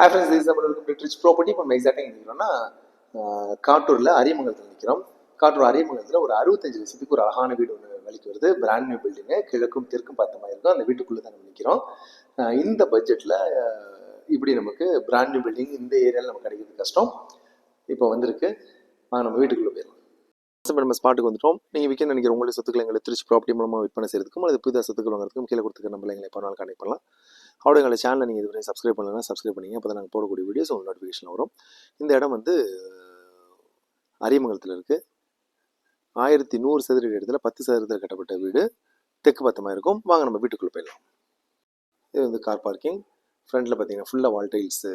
Hi friends this அப்படி இருக்கும் rich property இப்போ நம்ம எக்ஸாக்டாக நிற்கிறோம்னா காட்டூரில் அரியமங்கலத்தில் நிற்கிறோம் காட்டூர் அரியமங்கலத்தில் ஒரு அறுபத்தஞ்சு லட்சத்துக்கு ஒரு அழகான வீடு ஒன்று விலைக்கு வருது. பிராண்ட் நியூ பில்டிங்கு கிழக்கும் தெற்கும் பார்த்த மாதிரி இருக்கும். அந்த வீட்டுக்குள்ளே தான் நம்ம நிற்கிறோம் இந்த பட்ஜெட்டில் இப்படி நமக்கு பிராண்ட் நியூ பில்டிங் இந்த ஏரியாவில் நமக்கு கிடைக்கிறது கஷ்டம். இப்போ வந்திருக்கு. நம்ம வீட்டுக்குள்ளே போயிடலாம். இப்போ நம்ம ஸ்பாட்டுக்கு வந்துட்டோம். நீங்கள் விற்க நினைக்கிற உங்களுடைய சொத்துக்களை எங்களை திருச்சி ப்ராப்பர்ட்டி மூலமாக விற்பனை செய்யறதுக்கும் அல்லது புதிதாக சொத்துக்கள் வாங்குறதுக்கும் கீழே கொடுத்துக்க நம்மளை எங்களை எப்போ நாள் கனெக்ட் பண்ணலாம். அவரோட எங்களை சேனலை நீங்கள் இதுவரை சப்ஸ்கிரைப் பண்ணலாம் சப்ஸ்கிரைப் பண்ணிங்க அப்போ தான் நாங்கள் போடக்கூடிய வீடியோஸ் உங்களுக்கு நோட்டிஃபிகேஷன் வரும். இந்த இடம் வந்து அரியமங்கலத்தில் இருக்குது ஆயிரத்தி நூறு சதுர இடத்துல பத்து சதுரத்தில் கட்டப்பட்ட வீடு. தெற்கு பத்தமாக இருக்கும். வாங்க நம்ம வீட்டுக்குள்ளே போயிடலாம். இது வந்து கார் பார்க்கிங் ஃப்ரண்ட்டில் பார்த்தீங்கன்னா ஃபுல்லாக வால் டைல்ஸு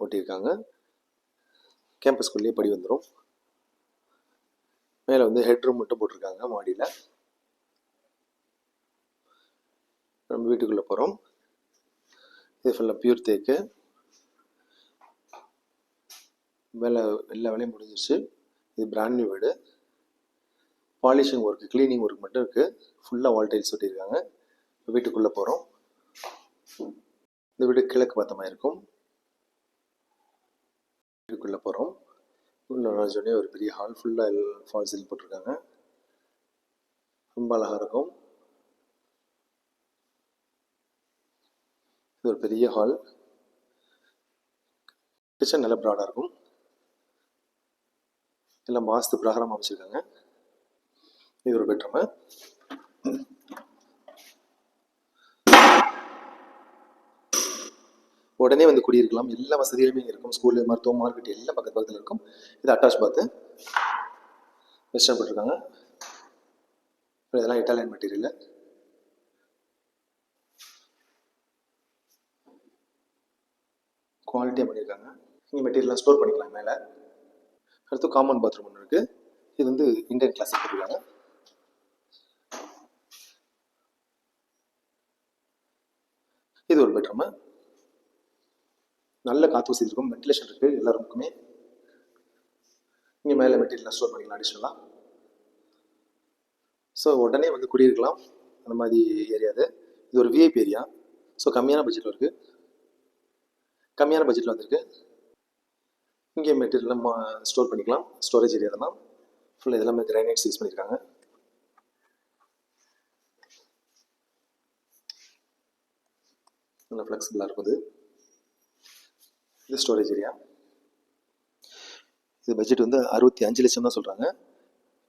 ஒட்டியிருக்காங்க. கேம்பஸ்குள்ளேயே படி வந்துடும் மேலே வந்து ஹெட்ரூம் மட்டும் போட்டிருக்காங்க மாடியில். நம்ம வீட்டுக்குள்ளே போகிறோம் இது ஃபுல்லாக பியூர் தேக்கு. வேலை எல்லா வேலையும் முடிஞ்சிருச்சு. இது பிராண்ட் நியூ வீடு. பாலிஷிங் ஒர்க்கு க்ளீனிங் ஒர்க் மட்டும் இருக்குது ஃபுல்லாக வால் டைல்ஸ் ஒட்டியிருக்காங்க. வீட்டுக்குள்ளே போகிறோம் இந்த வீடு கிழக்கு பார்த்த மாதிரி இருக்கும். வீட்டுக்குள்ளே போகிறோம் உள்ள நுழைஞ்சோடனே ஒரு பெரிய ஹால் ஃபுல்லாக ஃபால் சீலிங் போட்டிருக்காங்க. ரொம்ப அழகாக இருக்கும். இது ஒரு பெரிய ஹால் கிச்சன் நல்ல ப்ராடாக இருக்கும். எல்லாம் மாஸ்து பிரகாரம் அமைச்சிருக்காங்க. இது ஒரு பெட்ரூமு உடனே வந்து குடியிருக்கலாம். எல்லா வசதிகளுமே இருக்கும். ஸ்கூலு மருத்துவம் மார்க்கெட் எல்லாம் பக்கத்து பக்கத்தில் இருக்கும். இது அட்டாச் பார்த்து வெஸ்டர்ன் போட்டிருக்காங்க. இதெல்லாம் இட்டாலியன் மெட்டீரியல் குவாலிட்டியாக பண்ணியிருக்காங்க. நீங்கள் மெட்டீரியல்லாம் ஸ்டோர் பண்ணிக்கலாம் மேலே. அடுத்து காமன் பாத்ரூம் ஒன்று இருக்குது இது வந்து இந்தியன் கிளாஸ் போட்டிருக்காங்க. இது ஒரு பெட்ரூமு நல்ல காற்று வசதி இருக்கும். வென்டிலேஷன் இருக்குது எல்லா ரூமுக்குமே இங்கே மேலே மெட்டீரியல்லாம் ஸ்டோர் பண்ணிக்கலாம் அடிஷ்னலாக ஸோ உடனே வந்து குடியிருக்கலாம். அந்த மாதிரி ஏரியா இது இது ஒரு விஐபி ஏரியா ஸோ கம்மியான பட்ஜெட்டில் இருக்குது கம்மியான பட்ஜெட்டில் வந்திருக்கு. இங்கே மெட்டீரியல்லாம் ஸ்டோர் பண்ணிக்கலாம். ஸ்டோரேஜ் ஏரியா தான். ஃபுல்லாக இதெல்லாமே கிரானைட்ஸ் யூஸ் பண்ணியிருக்காங்க நல்லா ஃப்ளெக்சிபிளாக இருக்குது. இது ஸ்டோரேஜ் ஏரியா இது பட்ஜெட் வந்து அறுபத்தி அஞ்சு லட்சம் தான் சொல்கிறாங்க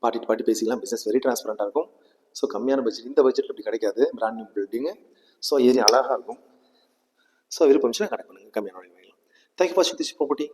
பாட்டி பாட்டி பேசிக்கலாம். பிஸ்னஸ் வெரி டிரான்ஸ்பரண்ட்டாக இருக்கும். ஸோ கம்மியான பட்ஜெட் இந்த பட்ஜெட்டில் இப்படி கிடைக்காது. Brand new building so area அழகாக இருக்கும். ஸோ விருப்பம் கனெக்ட் பண்ணுங்கள் கம்மியான வாங்கலாம் தேங்க்யூ ஃபார் சித்திஷ் ப்ராப்பர்ட்டி